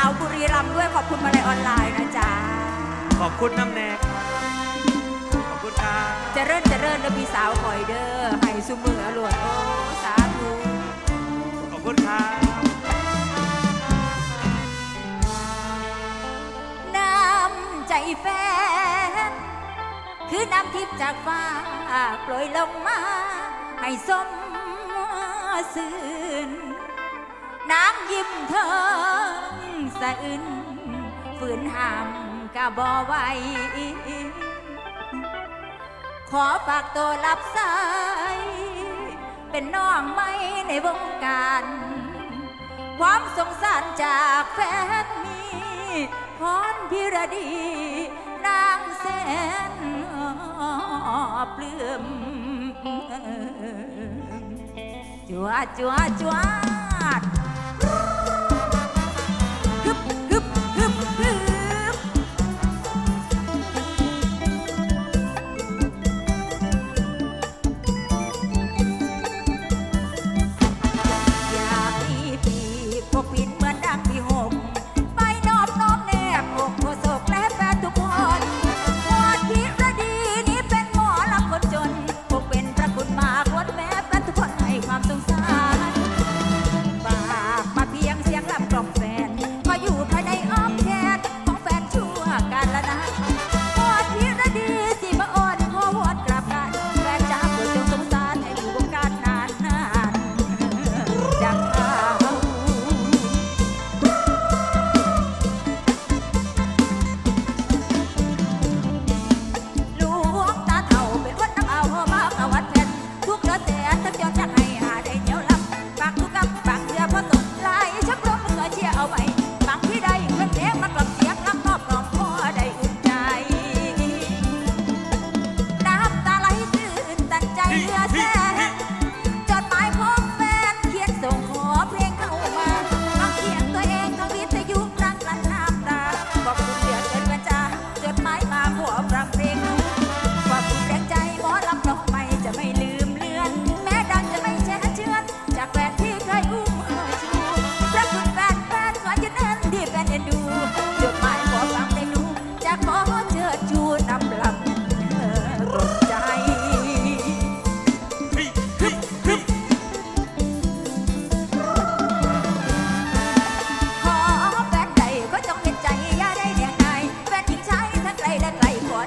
าวบุรีรัมย์ด้วยขอบคุณมาลัยออนไลน์นะจ๊ะขอบคุณน้ำแนกขอบคุณครับเจริญเจริญนะพี่สาวคอยเด้อให้สุมือหลวดโอ้สาธุขอบคุณครับน้ำใจแฟนคือน้ำทิพย์จากฟ้าโปรยลงมาให้สมสื่นน้ำยิ้มเธอ สะอื่นฝืนห้ามกะบอไหวขอฝากตัวรับสาย เป็นน้องไม่ในวงการ ความสงสารจากแฟนมีพรพิรดี นางแสนปลื้มจัวจัวจัว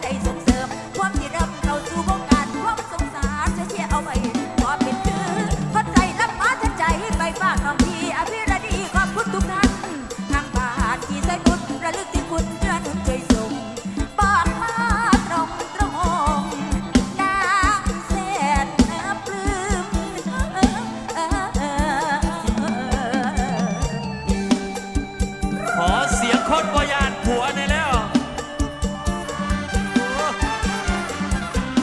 ไกลขอได้ส่งเสริมความที่เริ่มเข้าสู่วงการความสงสารจะเชียร์เอาไว้ขอเป็นคือคนใจรับมาทันใจไปฝากน้องพี่อภิรดีขอบคุณทุกท่านทางบ้านที่ใจบุญระลึกถึงคุณเพื่อหนุนช่วยส่งบอกมาตรงตรงนางแสนปลื้มเออเออเออ ขอเสียงคนบอยานผัวในอยแล้ว